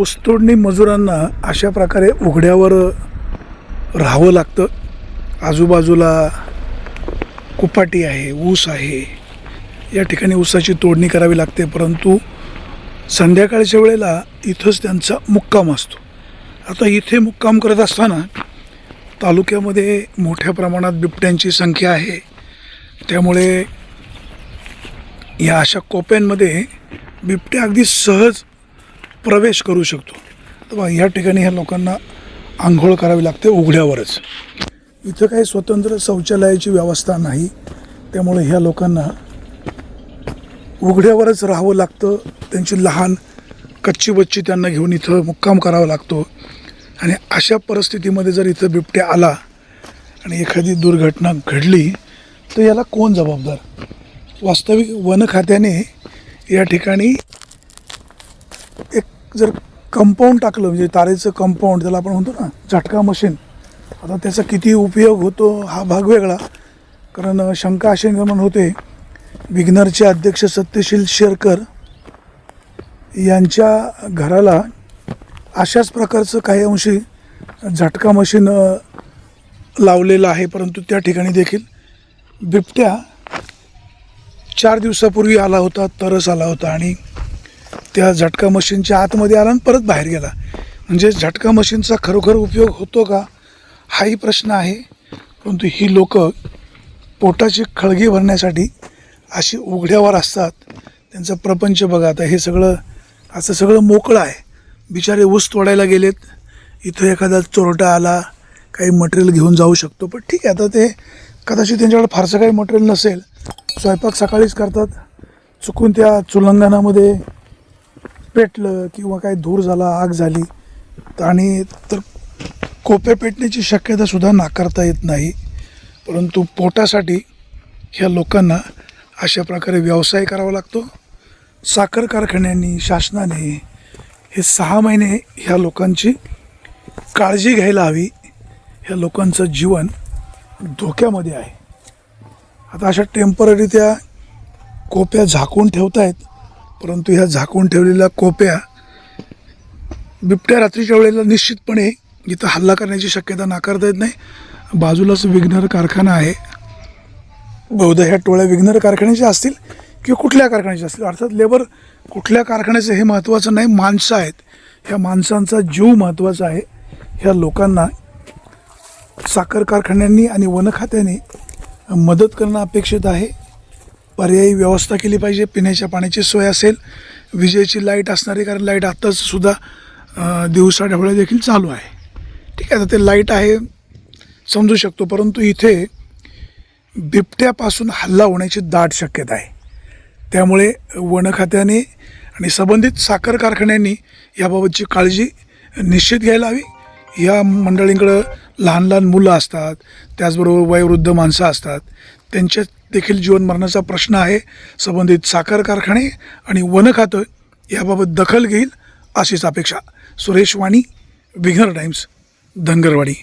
ऊसतोडणी मजुरांना अशा प्रकारे उघड्यावर राहावं लागतं. आजूबाजूला कुपाटी आहे ऊस आहे. या ठिकाणी ऊसाची तोडणी करावी लागते परंतु संध्याकाळच्या वेळेला इथंच त्यांचा मुक्काम असतो. आता इथे मुक्काम करत असताना तालुक्यामध्ये मोठ्या प्रमाणात बिबट्यांची संख्या आहे. त्यामुळे या अशा कोप्यांमध्ये बिबट्या अगदी सहज प्रवेश करू शकतो. तेव्हा या ठिकाणी ह्या लोकांना आंघोळ करावी लागते उघड्यावरच. इथं काही स्वतंत्र शौचालयाची व्यवस्था नाही. त्यामुळे ह्या लोकांना उघड्यावरच राहावं लागतं. त्यांची लहान कच्ची बच्ची त्यांना घेऊन इथं मुक्काम करावा लागतो. आणि अशा परिस्थितीमध्ये जर इथं बिबट्या आला आणि एखादी दुर्घटना घडली तर याला कोण जबाबदार? वास्तविक वन खात्याने या ठिकाणी एक जर कंपाऊंड टाकलं म्हणजे तारेचं कंपाऊंड त्याला आपण म्हणतो ना झटका मशीन आता त्याचा किती उपयोग होतो हा भाग वेगळा. कारण शंका अशी निर्माण होते विग्नरचे अध्यक्ष सत्यशील शेरकर यांच्या घराला अशाच प्रकारचं काही अंशी झटका मशीन लावलेलं आहे. परंतु त्या ठिकाणी देखील बिबट्या चार दिवसापूर्वी आला होता तरस आला होता. आणि त्या झटका मशीनच्या आतमध्ये आला आणि परत बाहेर गेला. म्हणजे झटका मशीनचा खरोखर उपयोग होतो का? हाही प्रश्न आहे. परंतु ही लोक पोटाची खळगी भरण्यासाठी अशी उघड्यावर असतात. त्यांचा प्रपंच बघा. आता हे सगळं असं सगळं मोकळं आहे. बिचारे ऊस तोडायला गेलेत. इथं एखादा चोरटा आला काही मटेरियल घेऊन जाऊ शकतो. पण ठीक आहे आता ते कदाचित त्यांच्याकडे फारसं काही मटेरियल नसेल. स्वयंपाक सकाळीच करतात. चुकून त्या चुलंगणामध्ये पेटलं किंवा काही धूर झाला आग झाली आणि तर कोप्या पेटण्याची शक्यतासुद्धा नाकारता येत नाही. परंतु पोटासाठी ह्या लोकांना अशा प्रकारे व्यवसाय करावा लागतो. साखर कारखान्यांनी शासनाने हे सहा महिने ह्या लोकांची काळजी घ्यायला हवी. ह्या लोकांचं जीवन धोक्यामध्ये आहे. आता अशा टेंपररी त्या कोप्या झाकून ठेवतायत परंतु ह्या झाकून ठेवलेल्या कोप्या बिबट्या रात्रीच्या वेळेला निश्चितपणे इथं हल्ला करण्याची शक्यता नाकारता येत नाही. बाजूलाच विघ्नर कारखाना आहे. बहुधा ह्या टोळ्या विघ्नर कारखान्याच्या असतील किंवा कुठल्या कारखान्याच्या असतील. अर्थात लेबर कुठल्या कारखान्याचं हे महत्त्वाचं नाही माणसं आहेत. ह्या माणसांचा जीव महत्त्वाचा आहे. ह्या लोकांना साखर कारखान्यांनी आणि वन खात्याने मदत करणं अपेक्षित आहे. पर्यायी व्यवस्था केली पाहिजे. पिण्याच्या पाण्याची सोय असेल विजेची लाइट असणारी कारण लाइट आत्ताच सुद्धा दिवसा ढवळ्या देखील चालू आहे. ठीक आहे तर ते लाइट आहे समजू शकतो परंतु इथे बिबट्यापासून हल्ला होण्याची दाट शक्यता आहे. त्यामुळे वन खात्याने आणि संबंधित साखर कारखान्यांनी याबाबतची काळजी निश्चित घ्यायला हवी. या मंडळींकडं लहान लहान मुलं असतात त्याचबरोबर वयोवृद्ध माणसं असतात. त्यांच्यात देखील जीवन मरणाचा प्रश्न आहे. संबंधित साखर कारखाने आणि वन खातं याबाबत दखल घेईल अशीच अपेक्षा. सुरेश वाणी विघ्नर टाइम्स धनगरवाडी.